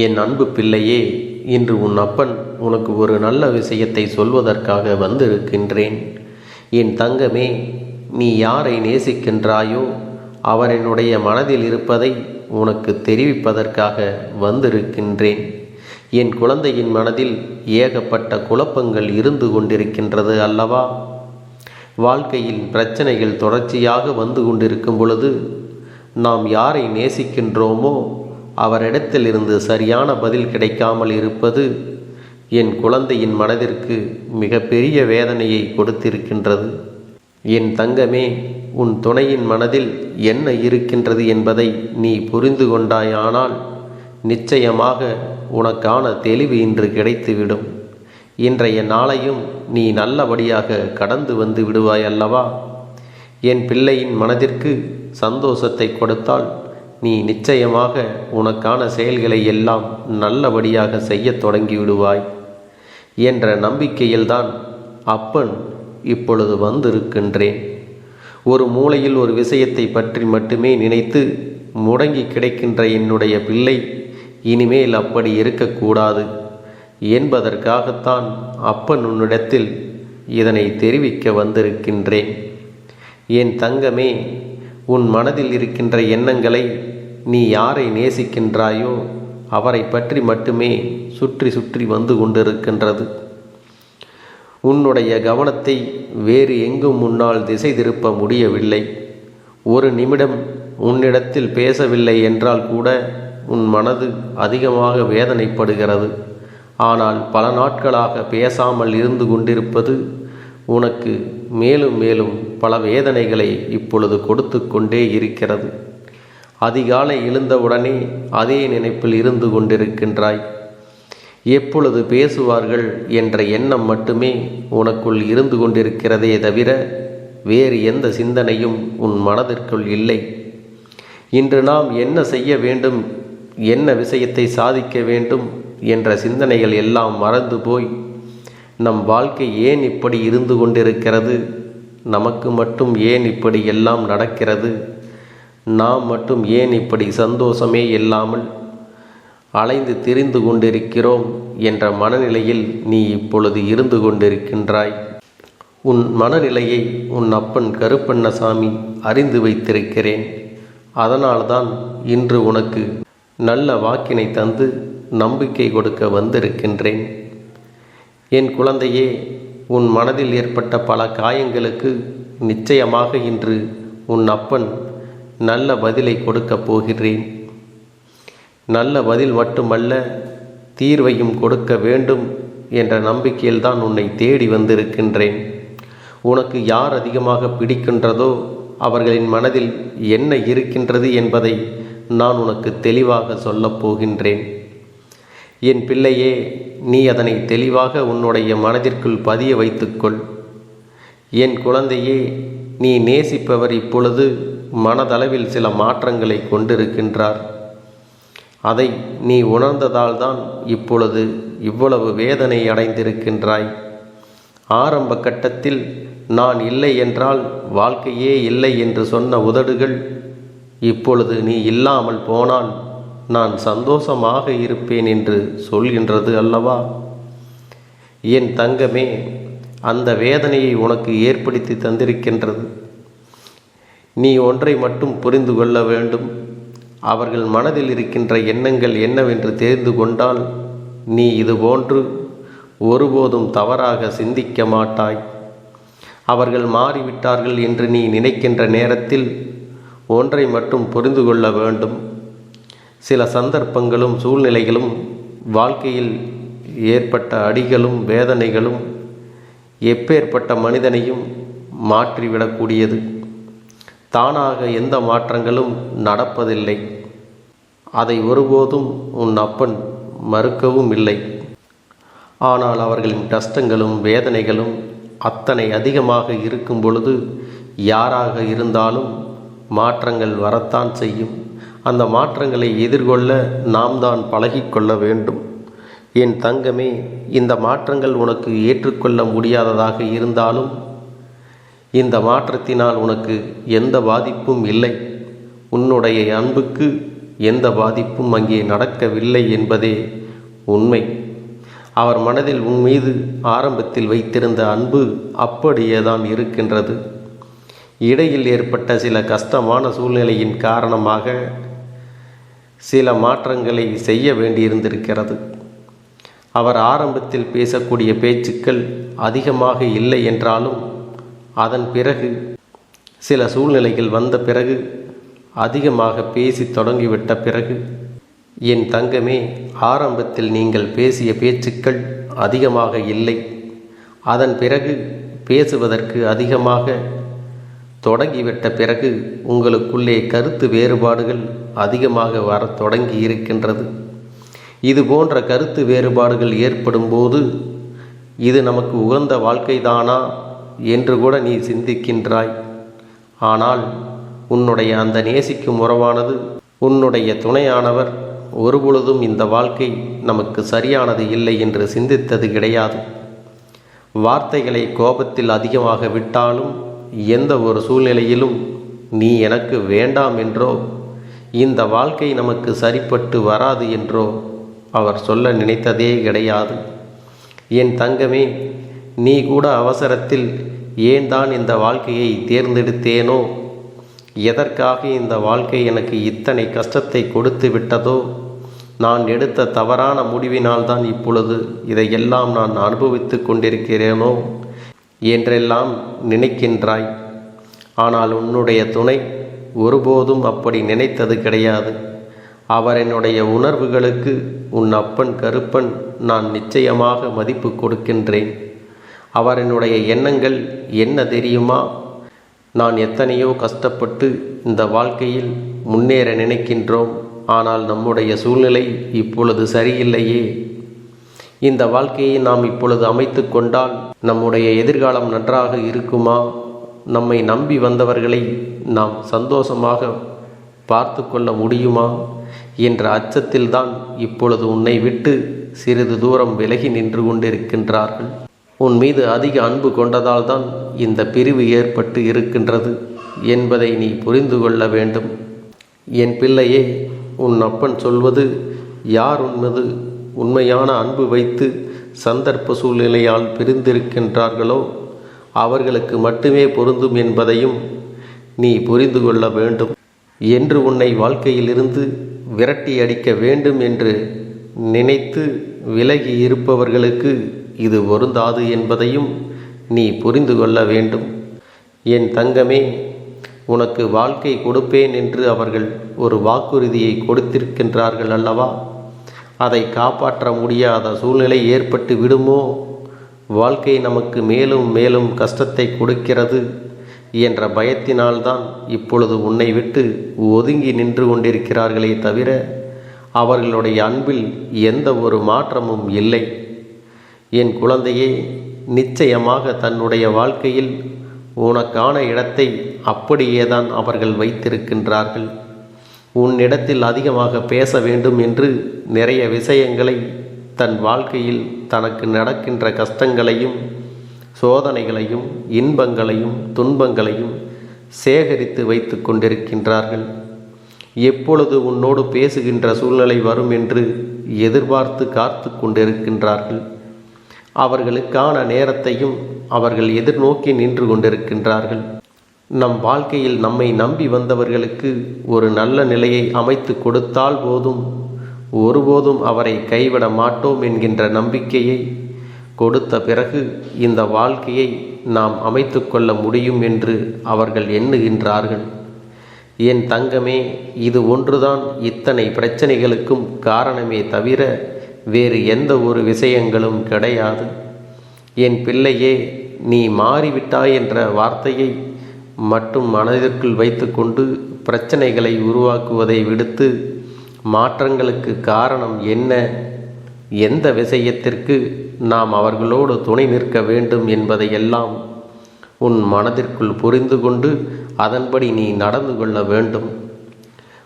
என் அன்பு பிள்ளையே இன்று உன் அப்பன் உனக்கு ஒரு நல்ல விஷயத்தை சொல்வதற்காக வந்திருக்கின்றேன். என் தங்கமே நீ யாரை நேசிக்கின்றாயோ அவரினுடைய மனதில் இருப்பதை உனக்கு தெரிவிப்பதற்காக வந்திருக்கின்றேன். என் குழந்தையின் மனதில் ஏகப்பட்ட குழப்பங்கள் இருந்து கொண்டிருக்கின்றது அல்லவா? வாழ்க்கையில் பிரச்சனைகள் தொடர்ச்சியாக வந்து கொண்டிருக்கும் பொழுது நாம் யாரை நேசிக்கின்றோமோ அவரிடத்திலிருந்து சரியான பதில் கிடைக்காமல் இருப்பது என் குழந்தையின் மனதிற்கு மிகப்பெரிய வேதனையை கொடுத்திருக்கின்றது. என் தங்கமே உன் துணையின் மனதில் என்ன இருக்கின்றது என்பதை நீ புரிந்து கொண்டாயானால் நிச்சயமாக உனக்கான தெளிவு இன்று கிடைத்துவிடும். இன்றைய நாளையும் நீ நல்லபடியாக கடந்து வந்து விடுவாய் அல்லவா என் பிள்ளையின் மனதிற்கு சந்தோஷத்தை கொடுத்தால் நீ நிச்சயமாக உனக்கான செயல்களை எல்லாம் நல்லபடியாக செய்யத் தொடங்கி விடுவாய் என்ற நம்பிக்கையில்தான் அப்பன் இப்பொழுது வந்திருக்கின்றேன். ஒரு மூலையில் ஒரு விஷயத்தை பற்றி மட்டுமே நினைத்து முடங்கி கிடைக்கின்ற என்னுடைய பிள்ளை இனிமேல் அப்படி இருக்கக்கூடாது என்பதற்காகத்தான் அப்பன் உன்னிடத்தில் இதனை தெரிவிக்க வந்திருக்கின்றேன். என் தங்கமே உன் மனதில் இருக்கின்ற எண்ணங்களை நீ யாரை நேசிக்கின்றாயோ அவரை பற்றி மட்டுமே சுற்றி சுற்றி வந்து கொண்டிருக்கின்றது. உன்னுடைய கவனத்தை வேறு எங்கும் முன்னால் திசை திருப்ப முடியவில்லை. ஒரு நிமிடம் உன்னிடத்தில் பேசவில்லை என்றால் கூட உன் மனது அதிகமாக வேதனைப்படுகிறது. ஆனால் பல நாட்களாக பேசாமல் இருந்து கொண்டிருப்பது உனக்கு மேலும் மேலும் பல வேதனைகளை இப்பொழுது கொடுத்து கொண்டே இருக்கிறது. அதிகாலை எழுந்தவுடனே அதே நினைப்பில் இருந்து கொண்டிருக்கின்றாய். எப்பொழுது பேசுவார்கள் என்ற எண்ணம் மட்டுமே உனக்குள் இருந்து கொண்டிருக்கிறதே தவிர வேறு எந்த சிந்தனையும் உன் மனதிற்குள் இல்லை. இன்று நாம் என்ன செய்ய வேண்டும் என்ன விஷயத்தை சாதிக்க வேண்டும் என்ற சிந்தனைகள் எல்லாம் மறந்து போய் நம் வாழ்க்கை ஏன் இப்படி இருந்து கொண்டிருக்கிறது? நமக்கு மட்டும் ஏன் இப்படி எல்லாம் நடக்கிறது? நாம் மட்டும் ஏன் இப்படி சந்தோஷமே இல்லாமல் அலைந்து திரிந்து கொண்டிருக்கிறோம் என்ற மனநிலையில் நீ இப்பொழுது இருந்து கொண்டிருக்கின்றாய். உன் மனநிலையை உன் அப்பன் கருப்பண்ணசாமி அறிந்து வைத்திருக்கிறேன். அதனால்தான் இன்று உனக்கு நல்ல வாக்கினை தந்து நம்பிக்கை கொடுக்க வந்திருக்கின்றேன். என் குழந்தையே உன் மனதில் ஏற்பட்ட பல காயங்களுக்கு நிச்சயமாக இன்று உன் அப்பன் நல்ல பதிலை கொடுக்கப் போகிறேன். நல்ல பதில் மட்டுமல்ல தீர்வையும் கொடுக்க வேண்டும் என்ற நம்பிக்கையில்தான் உன்னை தேடி வந்திருக்கின்றேன். உனக்கு யார் அதிகமாக பிடிக்கின்றதோ அவர்களின் மனதில் என்ன இருக்கின்றது என்பதை நான் உனக்கு தெளிவாக சொல்லப் போகின்றேன். என் பிள்ளையே நீ அதனை தெளிவாக உன்னுடைய மனதிற்குள் பதிய வைத்துக்கொள். என் குழந்தையே நீ நேசிப்பவர் இப்பொழுது மனதளவில் சில மாற்றங்களை கொண்டிருக்கின்றார். அதை நீ உணர்ந்ததால்தான் இப்பொழுது இவ்வளவு வேதனை அடைந்திருக்கின்றாய். ஆரம்ப கட்டத்தில் நான் இல்லை என்றால் வாழ்க்கையே இல்லை என்று சொன்ன உதடுகள் இப்பொழுது நீ இல்லாமல் போனால் நான் சந்தோஷமாக இருப்பேன் என்று சொல்கின்றது அல்லவா? என் தங்கமே அந்த வேதனையை உனக்கு ஏற்படுத்தி தந்திருக்கின்றது. நீ ஒன்றை மட்டும் புரிந்து கொள்ள வேண்டும். அவர்கள் மனதில் இருக்கின்ற எண்ணங்கள் என்னவென்று தெரிந்து கொண்டால் நீ இதுபோன்று ஒருபோதும் தவறாக சிந்திக்க மாட்டாய். அவர்கள் மாறிவிட்டார்கள் என்று நீ நினைக்கின்ற நேரத்தில் ஒன்றை மட்டும் புரிந்து கொள்ள வேண்டும். சில சந்தர்ப்பங்களும் சூழ்நிலைகளும் வாழ்க்கையில் ஏற்பட்ட அடிகளும் வேதனைகளும் எப்பேற்பட்ட மனிதனையும் மாற்றிவிடக்கூடியது. தானாக எந்த மாற்றங்களும் நடப்பதில்லை. அதை ஒருபோதும் உன் அப்பன் மறுக்கவும் இல்லை. ஆனால் அவர்களின் கஷ்டங்களும் வேதனைகளும் அத்தனை அதிகமாக இருக்கும் பொழுது யாராக இருந்தாலும் மாற்றங்கள் வரத்தான் செய்யும். அந்த மாற்றங்களை எதிர்கொள்ள நாம் தான் பழகிக்கொள்ள வேண்டும். என் தங்கமே இந்த மாற்றங்கள் உனக்கு ஏற்றுக்கொள்ள முடியாததாக இருந்தாலும் இந்த மாற்றத்தினால் உனக்கு எந்த பாதிப்பும் இல்லை. உன்னுடைய அன்புக்கு எந்த பாதிப்பும் அங்கே நடக்கவில்லை என்பதே உண்மை. அவர் மனதில் உன் மீது ஆரம்பத்தில் வைத்திருந்த அன்பு அப்படியே தான் இருக்கின்றது. இடையில் ஏற்பட்ட சில கஷ்டமான சூழ்நிலையின் காரணமாக சில மாற்றங்களை செய்ய வேண்டியிருந்திருக்கிறது. அவர் ஆரம்பத்தில் பேசக்கூடிய பேச்சுக்கள் அதிகமாக இல்லை என்றாலும் அதன் பிறகு சில சூழ்நிலைகள் வந்த பிறகு அதிகமாக பேசி தொடங்கிவிட்ட பிறகு என் தங்கமே ஆரம்பத்தில் நீங்கள் பேசிய பேச்சுக்கள் அதிகமாக இல்லை. அதன் பிறகு பேசுவதற்கு அதிகமாக தொடங்கிவிட்ட பிறகு உங்களுக்குள்ளே கருத்து வேறுபாடுகள் அதிகமாக வரத் தொடங்கி இருக்கின்றது. இது போன்ற கருத்து வேறுபாடுகள் ஏற்படும் போது இது நமக்கு உகந்த வாழ்க்கைதானா என்று கூட நீ சிந்திக்கின்றாய். ஆனால் உன்னுடைய அந்த நேசிக்கும் உறவானது உன்னுடைய துணையானவர் ஒருபொழுதும் இந்த வாழ்க்கை நமக்கு சரியானது இல்லை என்று சிந்தித்தது கிடையாது. வார்த்தைகளை கோபத்தில் அதிகமாக விட்டாலும் எந்த ஒரு சூழ்நிலையிலும் நீ எனக்கு வேண்டாம் என்றோ இந்த வாழ்க்கை நமக்கு சரிப்பட்டு வராது என்றோ அவர் சொல்ல நினைத்ததே கிடையாது. என் தங்கமே நீ கூட அவசரத்தில் ஏன் தான் இந்த வாழ்க்கையை தேர்ந்தெடுத்தேனோ? எதற்காக இந்த வாழ்க்கை எனக்கு இத்தனை கஷ்டத்தை கொடுத்து விட்டதோ? நான் எடுத்த தவறான முடிவினால்தான் இப்பொழுது இதையெல்லாம் நான் அனுபவித்து கொண்டிருக்கிறேனோ? என்றெல்லாம் நினைக்கின்றாய். ஆனால் உன்னுடைய துணை ஒருபோதும் அப்படி நினைத்தது கிடையாது. அவர் என்னுடைய உணர்வுகளுக்கு உன் அப்பன் கருப்பன் நான் நிச்சயமாக மதிப்பு கொடுக்கின்றேன். அவர் என்னுடைய எண்ணங்கள் என்ன தெரியுமா? நான் எத்தனையோ கஷ்டப்பட்டு இந்த வாழ்க்கையில் முன்னேற நினைக்கின்றோம். ஆனால் நம்முடைய சூழ்நிலை இப்பொழுது சரியில்லையே. இந்த வாழ்க்கையை நாம் இப்பொழுது அமைத்து கொண்டால் நம்முடைய எதிர்காலம் நன்றாக இருக்குமா? நம்மை நம்பி வந்தவர்களை நாம் சந்தோஷமாக பார்த்து கொள்ள முடியுமா? என்ற அச்சத்தில்தான் இப்பொழுது உன்னை விட்டு சிறிது தூரம் விலகி நின்று கொண்டிருக்கின்றார்கள். உன் மீது அதிக அன்பு கொண்டதால் தான் இந்த பிரிவு ஏற்பட்டு இருக்கின்றது என்பதை நீ புரிந்து கொள்ள வேண்டும். என் பிள்ளையே உன் அப்பன் சொல்வது யார் உன்மது உண்மையான அன்பு வைத்து சந்தர்ப்ப சூழ்நிலையால் பிரிந்திருக்கின்றார்களோ அவர்களுக்கு மட்டுமே பொருந்தும் என்பதையும் நீ புரிந்து கொள்ள வேண்டும். என்று உன்னை வாழ்க்கையிலிருந்து விரட்டி அடிக்க வேண்டும் என்று நினைத்து விலகி இருப்பவர்களுக்கு இது பொருந்தாது என்பதையும் நீ புரிந்து கொள்ள வேண்டும். என் தங்கமே உனக்கு வாழ்க்கை கொடுப்பேன் என்று அவர்கள் ஒரு வாக்குறுதியை கொடுத்திருக்கின்றார்கள் அல்லவா? அதை காப்பாற்ற முடியாத சூழ்நிலை ஏற்பட்டு விடுமோ? வாழ்க்கை நமக்கு மேலும் மேலும் கஷ்டத்தை கொடுக்கிறது என்ற பயத்தினால்தான் இப்பொழுது உன்னை விட்டு ஒதுங்கி நின்று கொண்டிருக்கிறார்களே தவிர அவர்களுடைய அன்பில் எந்த ஒரு மாற்றமும் இல்லை. என் குழந்தையே நிச்சயமாக தன்னுடைய வாழ்க்கையில் உனக்கான இடத்தை அப்படியேதான் அவர்கள் வைத்திருக்கின்றார்கள். உன்னிடத்தில் அதிகமாக பேச வேண்டும் என்று நிறைய விஷயங்களை தன் வாழ்க்கையில் தனக்கு நடக்கின்ற கஷ்டங்களையும் சோதனைகளையும் இன்பங்களையும் துன்பங்களையும் சேகரித்து வைத்து கொண்டிருக்கின்றார்கள். எப்பொழுது உன்னோடு பேசுகின்ற சூழ்நிலை வரும் என்று எதிர்பார்த்து காத்து கொண்டிருக்கின்றார்கள். அவர்களுக்கான நேரத்தையும் அவர்கள் எதிர்நோக்கி நின்று கொண்டிருக்கின்றார்கள். நம் வாழ்க்கையில் நம்மை நம்பி வந்தவர்களுக்கு ஒரு நல்ல நிலையை அமைத்து கொடுத்தால் போதும். ஒருபோதும் அவரை கைவிட மாட்டோம் என்கின்ற நம்பிக்கையை கொடுத்த பிறகு இந்த வாழ்க்கையை நாம் அமைத்து கொள்ள முடியும் என்று அவர்கள் எண்ணுகின்றார்கள். என் தங்கமே இது ஒன்றுதான் இத்தனை பிரச்சனைகளுக்கும் காரணமே தவிர வேறு எந்த ஒரு விஷயங்களும் கிடையாது. என் பிள்ளையே நீ மாறிவிட்டாய் என்ற வார்த்தையை மட்டும் மனதிற்குள் வைத்துக்கொண்டு பிரச்சனைகளை உருவாக்குவதை விடுத்து மாற்றங்களுக்கு காரணம் என்ன? எந்த விஷயத்திற்கு நாம் அவர்களோடு துணை நிற்க வேண்டும் என்பதையெல்லாம் உன் மனதிற்குள் புரிந்து கொண்டு அதன்படி நீ நடந்து கொள்ள வேண்டும்.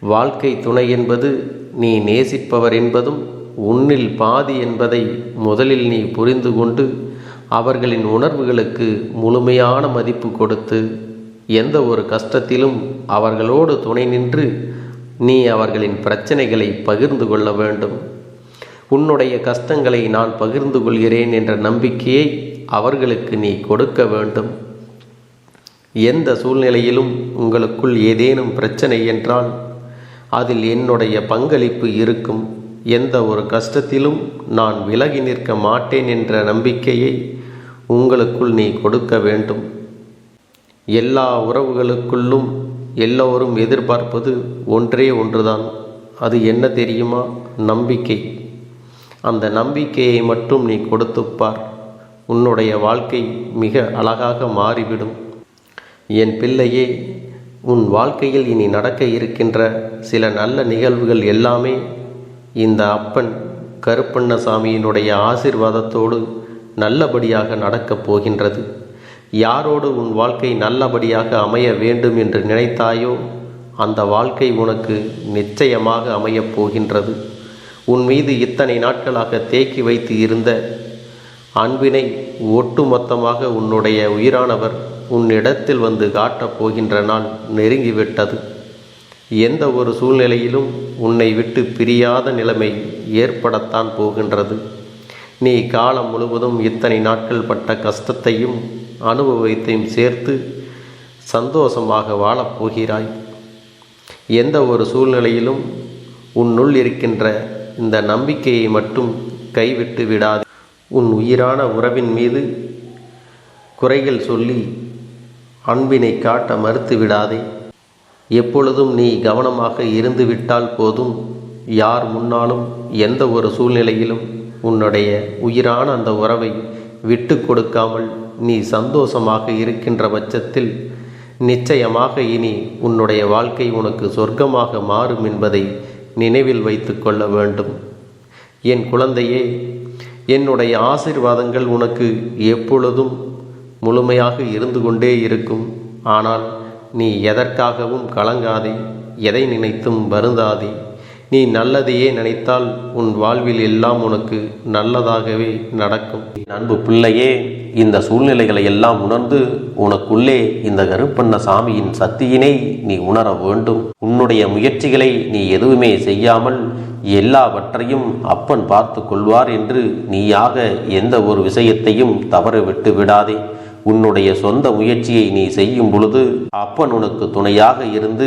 வாழ்க்கை துணை என்பது நீ நேசிப்பவர் என்பதும் உன்னில் பாதி என்பதை முதலில் நீ புரிந்து கொண்டு அவர்களின் உணர்வுகளுக்கு முழுமையான மதிப்பு கொடுத்து எந்த ஒரு கஷ்டத்திலும் அவர்களோடு துணை நின்று நீ அவர்களின் பிரச்சனைகளை பகிர்ந்து கொள்ள வேண்டும். உன்னுடைய கஷ்டங்களை நான் பகிர்ந்து கொள்கிறேன் என்ற நம்பிக்கையை அவர்களுக்கு நீ கொடுக்க வேண்டும். எந்த சூழ்நிலையிலும் உங்களுக்குள் ஏதேனும் பிரச்சனை என்றால் அதில் என்னுடைய பங்களிப்பு இருக்கும். எந்த ஒரு கஷ்டத்திலும் நான் விலகி நிற்க மாட்டேன் என்ற நம்பிக்கையை உங்களுக்குள் நீ கொடுக்க வேண்டும். எல்லா உறவுகளுக்குள்ளும் எல்லோரும் எதிர்பார்ப்பது ஒன்றே ஒன்றுதான். அது என்ன தெரியுமா? நம்பிக்கை. அந்த நம்பிக்கையை மட்டும் நீ கொடுத்துப்பார் உன்னுடைய வாழ்க்கை மிக அழகாக மாறிவிடும். என் பிள்ளையே உன் வாழ்க்கையில் இனி நடக்க இருக்கின்ற சில நல்ல நிகழ்வுகள் எல்லாமே இந்த அப்பன் கருப்பண்ணசாமியினுடைய ஆசிர்வாதத்தோடு நல்லபடியாக நடக்கப் போகின்றது. யாரோடு உன் வாழ்க்கை நல்லபடியாக அமைய வேண்டும் என்று நினைத்தாயோ அந்த வாழ்க்கை உனக்கு நிச்சயமாக அமையப் போகின்றது. உன் மீது இத்தனை நாட்களாக தேக்கி வைத்து இருந்த அன்பினை ஒட்டுமொத்தமாக உன்னுடைய உயிரானவர் உன்னிடத்தில் வந்து காட்டப் போகின்ற நாள் நெருங்கிவிட்டது. எந்த ஒரு சூழ்நிலையிலும் உன்னை விட்டு பிரியாத நிலைமை ஏற்படத்தான் போகின்றது. நீ காலம் முழுவதும் இத்தனை நாட்கள் பட்ட கஷ்டத்தையும் அனுபவத்தையும் சேர்த்து சந்தோஷமாக வாழப்போகிறாய் எந்த ஒரு சூழ்நிலையிலும் உன்னுள் இருக்கின்ற இந்த நம்பிக்கையை மட்டும் கைவிட்டு விடாது. உன் உயிரான உறவின் மீது குறைகள் சொல்லி அன்பினை காட்ட மறுத்து விடாதே. எப்பொழுதும் நீ கவனமாக இருந்து விட்டால் போதும். யார் முன்னாலும் எந்த ஒரு சூழ்நிலையிலும் உன்னுடைய உயிரான அந்த உறவை விட்டு கொடுக்காமல் நீ சந்தோஷமாக இருக்கின்ற பட்சத்தில் நிச்சயமாக இனி உன்னுடைய வாழ்க்கை உனக்கு சொர்க்கமாக மாறும் என்பதை நினைவில் வைத்து கொள்ள வேண்டும். என் குழந்தையே என்னுடைய ஆசிர்வாதங்கள் உனக்கு எப்பொழுதும் முழுமையாக இருந்து கொண்டே இருக்கும். ஆனால் நீ எதற்காகவும் கலங்காதே எதை நினைத்தும் வருந்தாதே. நீ நல்லதையே நினைத்தால் உன் வாழ்வில் எல்லாம் உனக்கு நல்லதாகவே நடக்கும். அன்பு பிள்ளையே இந்த சூழ்நிலைகளை எல்லாம் உணர்ந்து உனக்குள்ளே இந்த கருப்பண்ண சாமியின் சக்தியினை நீ உணர வேண்டும். உன்னுடைய முயற்சிகளை நீ எதுவுமே செய்யாமல் எல்லாவற்றையும் அப்பன் பார்த்து கொள்வார் என்று நீயாக எந்த ஒரு விஷயத்தையும் தவற விட்டு விடாதே. உன்னுடைய சொந்த முயற்சியை நீ செய்யும் பொழுது அப்பன் உனக்கு துணையாக இருந்து